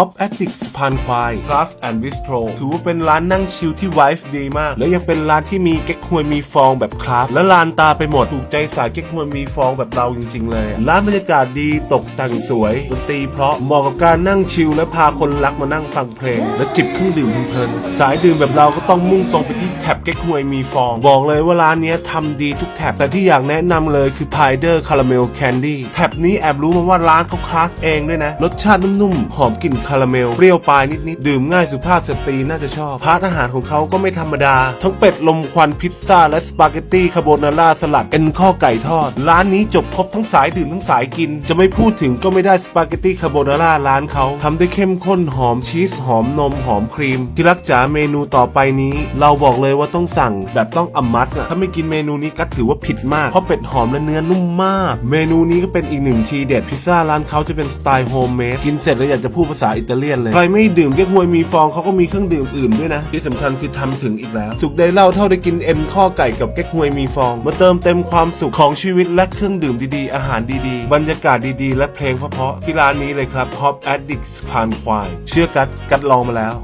Hop Addict สะพานควาย Craft and Bistro ถือว่าเป็นร้านนั่งชิลที่ไวฟ์ดีมาก และยังเป็นร้านที่มีเก๊กฮวยมีฟองแบบคราฟต์และลานตาไปหมด ถูกใจสายเก๊กฮวยมีฟองแบบเราจริง ๆ เลย ร้านบรรยากาศดีตกแต่งสวยดนตรีเพราะเหมาะกับการนั่งชิลและพาคนรักมานั่งฟังเพลง และจิบเครื่องดื่มเพลินสายดื่มแบบเราก็ต้องมุ่งตรงไปที่แท็บเก๊กฮวยมีฟอง บอกเลยว่าร้านนี้ยทำดีทุกแท็บแต่ที่อยากแนะนำเลยคือพายเดอร์คาราเมลแคนดี้แท็บนี้แอบรู้มาว่าร้านเขาคราฟต์เองด้วยนะรสชาตินุ่มๆหอมกลิ่นคาราเมล เปรี้ยวปลายนิดๆ ดื่มง่ายสุภาพสตรีน่าจะชอบ พาร์ทอาหารของเขาก็ไม่ธรรมดา ทั้งเป็ดลมควันพิซซ่าและสปาเกตตี้คาโบนาร่าสลัด เอ็นข้อไก่ทอด ร้านนี้จบครบทั้งสายดื่มทั้งสายกิน จะไม่พูดถึงก็ไม่ได้สปาเกตตี้คาโบนาร่าร้านเขาทำได้เข้มข้นหอมชีสหอมนมหอมครีม ที่รักจ๋าเมนูต่อไปนี้ เราบอกเลยว่าต้องสั่งแบบต้องอัมมัสอะถ้าไม่กินเมนูนี้ก็ถือว่าผิดมากเพราะเป็ดหอมและเนื้อนุ่มมาก เมนูนี้ก็เป็นอีกหนึ่งทีเด็ดพิซซ่าร้านเขาจะเป็นสไตล์โฮมเมดกินเสร็จแล้วอยากจะพูดภาษาอิตาเลียนเลย ใครไม่ดื่มเก๊กฮวยมีฟองเขาก็มีเครื่องดื่มอื่นด้วยนะ ที่สำคัญคือทำถึงอีกแล้ว สุขได้เล่าเท่าได้กินเอ็นข้อไก่กับเก๊กฮวยมีฟอง มาเติมเต็มความสุขของชีวิตและเครื่องดื่มดีๆ อาหารดีๆ บรรยากาศดีๆ และเพลงเพราะๆที่ร้านนี้เลยครับ Hop Addict สะพานควาย เชื่อกัดกัดลองมาแล้ว